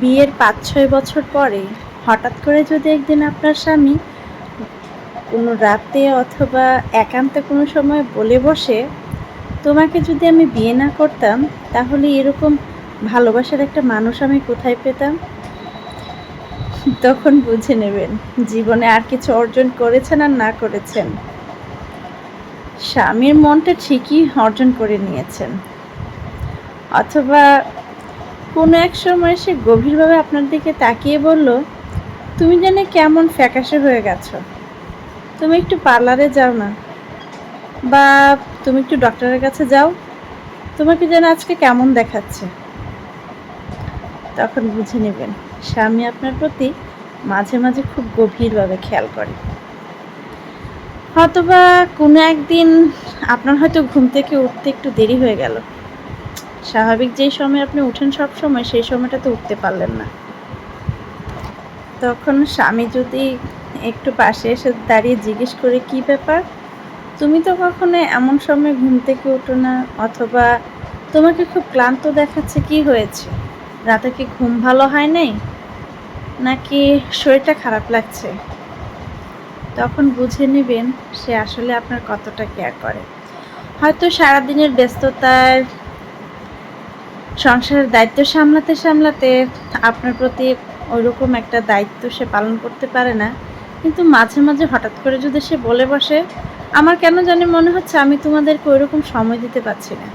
বিয়ের পাঁচ, ছয় বছর পরে হঠাৎ করে যদি একদিন আপনার স্বামী কোনো রাতে অথবা একান্তে কোনো সময় বলে বসে, তোমাকে যদি আমি বিয়ে না করতাম, তাহলে এরকম ভালোবাসার একটা মানুষ আমি কোথায় পেতাম? তখন বুঝে নেবেন, জীবনে আর কিছু অর্জন করেছেন আর না করেছেন। স্বামীর মনটা ঠিকই অর্জন করে নিয়েছেন। অথবা কোনো এক সময় সে গভীরভাবে আপনার দিকে তাকিয়ে বলল, তুমি যেন কেমন ফ্যাকাশে হয়ে গেছো। তুমি একটু পার্লারে যাও না। বা তুমি একটু ডক্টরের কাছে যাও। তোমাকে যেন আজকে কেমন দেখাচ্ছে। তখন বুঝে নেবেন, স্বামী আপনার প্রতি মাঝে মাঝে খুব গভীরভাবে খেয়াল করে। হয়তোবা কোনো একদিন আপনার হয়তো ঘুম থেকে উঠতে একটু দেরি হয়ে গেল। স্বাভাবিক যেই সময় আপনি উঠেন সব সময়, সেই সময়টাতে উঠতে পারলেন না। তখন স্বামী যদি একটু পাশে এসে দাঁড়িয়ে জিজ্ঞেস করে, কি ব্যাপার? তুমি তো কখনো এমন সময় ঘুম থেকে ওঠো না? অথবা তোমাকে খুব ক্লান্ত দেখাচ্ছে, কি হয়েছে? রাতে কি ঘুম ভালো হয় নাই? নাকি শরীরটা খারাপ লাগছে? তখন বুঝে নেবেন সে আসলে আপনার কতটা কেয়ার করে। হয়তো সারাদিনের ব্যস্ততার সংসারের দায়িত্ব সামলাতে সামলাতে আপনার প্রতি ওইরকম একটা দায়িত্ব সে পালন করতে পারে না। কিন্তু মাঝে মাঝে হঠাৎ করে যদি সে বলে বসে, আমার কেন জানি মনে হচ্ছে আমি তোমাদেরকে ওইরকম সময় দিতে পারছি না।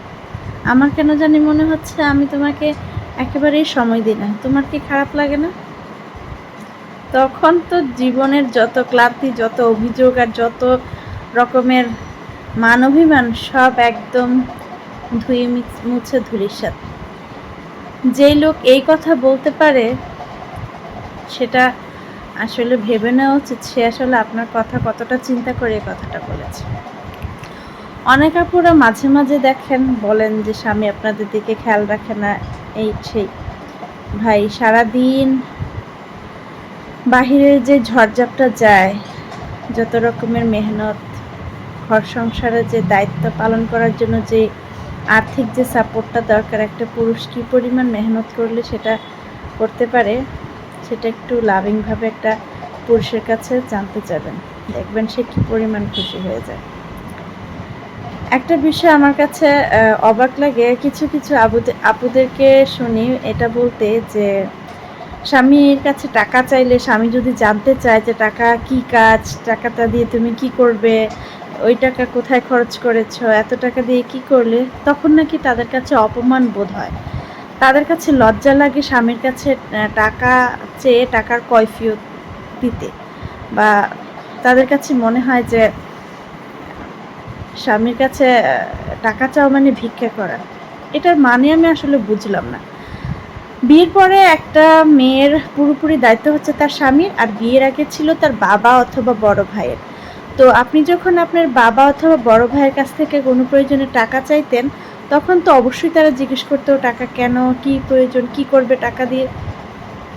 আমার কেন জানি মনে হচ্ছে আমি তোমাকে একেবারেই সময় দিই না। তোমার কি খারাপ লাগে না? তখন তো জীবনের যত ক্লান্তি, যত অভিযোগ আর যত রকমের মান অভিমান সব একদম ধুয়ে মিছ- মুছে ধুলির সাথে। যেই লোক এই কথা বলতে পারে, সেটা আসলে ভেবে নেওয়া উচিত। সে আসলে আপনার কথা কতটা চিন্তা করে এই কথাটা বলেছে। অনেক আপুরা মাঝে মাঝে দেখেন, বলেন যে স্বামী আপনাদের দিকে খেয়াল রাখে না, এই সেই। ভাই, সারাদিন বাহিরের যে ঝড়ঝাপটা যায়, যত রকমের মেহনত, ঘর সংসারে যে দায়িত্ব পালন করার জন্য যে আর্থিক যে সাপোর্টটা দরকার, একটা পুরুষ কী পরিমাণ মেহনত করলে সেটা করতে পারে, সেটা একটু লাভিংভাবে একটা পুরুষের কাছে জানতে চাবেন। দেখবেন সে কী পরিমাণ খুশি হয়ে যায়। একটা বিষয় আমার কাছে অবাক লাগে। কিছু কিছু আপুদেরকে শুনি এটা বলতে যে, স্বামীর কাছে টাকা চাইলে, স্বামী যদি জানতে চায় যে টাকা কি কাজ, টাকাটা দিয়ে তুমি কি করবে ওই টাকা কোথায় খরচ করেছ? এত টাকা দিয়ে কি করলে? তখন নাকি তাদের কাছে অপমান বোধ হয়। তাদের কাছে লজ্জা লাগে স্বামীর কাছে টাকা চেয়ে টাকার কয়ফিয়ত দিতে। বা তাদের কাছে মনে হয় যে, স্বামীর কাছে টাকা চাওয়া মানে ভিক্ষা করা। এটার মানে আমি আসলে বুঝলাম না। বিয়ের পরে একটা মেয়ের পুরোপুরি দায়িত্ব হচ্ছে তার স্বামীর, আর বিয়ের আগে ছিল তার বাবা অথবা বড় ভাইয়ের। তো আপনি যখন আপনার বাবা অথবা বড় ভাইয়ের কাছ থেকে কোনো প্রয়োজনে টাকা চাইতেন, তখন তো অবশ্যই তারা জিজ্ঞেস করতো, টাকা কেন? কি প্রয়োজন? কি করবে টাকা দিয়ে?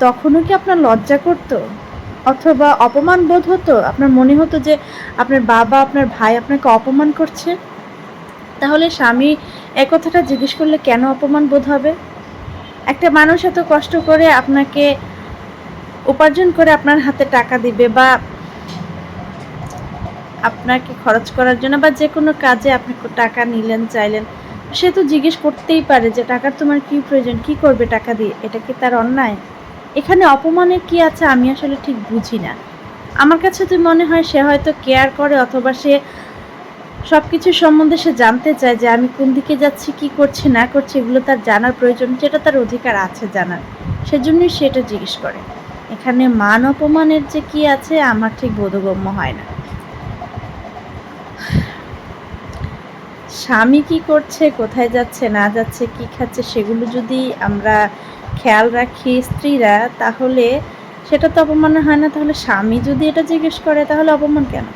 তখনও কি আপনার লজ্জা করতো? অথবা অপমান বোধ হতো? আপনার মনে হতো যে আপনার বাবা, আপনার ভাই আপনাকে অপমান করছে? তাহলে স্বামী এ কথাটা জিজ্ঞেস করলে কেন অপমান বোধ হবে? একটা মানুষ এত কষ্ট করে আপনাকে উপার্জন করে আপনার হাতে টাকা দিবে বা আপনাকে খরচ করার জন্য বা যে কোনো কাজে আপনি টাকা নিলেন, চাইলেন, সে তো জিজ্ঞেস করতেই পারে যে টাকার তোমার কি প্রয়োজন, কি করবে টাকা দিয়ে? এটা কি তার অন্যায়? এখানে অপমানের কি আছে আমি আসলে ঠিক বুঝি না। আমার কাছে তো মনে হয় সে হয়তো কেয়ার করে অথবা সে সব কিছু সম্বন্ধে সে জানতে চায় যে আমি কোন দিকে যাচ্ছি, কি করছি, না করছি, এগুলো তার জানার প্রয়োজন, যেটা তার অধিকার আছে জানার। সেজন্যই সেটা জিজ্ঞেস করে। এখানে মান অপমানের যে কি আছে, আমার ঠিক বোধগম্য হয় না। স্বামী কি করছে, কোথায় যাচ্ছে, না যাচ্ছে, কি খাচ্ছে, সেগুলো যদি আমরা খেয়াল রাখি স্ত্রীরা, তাহলে সেটা তো অপমান হয় না। তাহলে স্বামী যদি এটা জিজ্ঞেস করে, তাহলে অপমান কেন?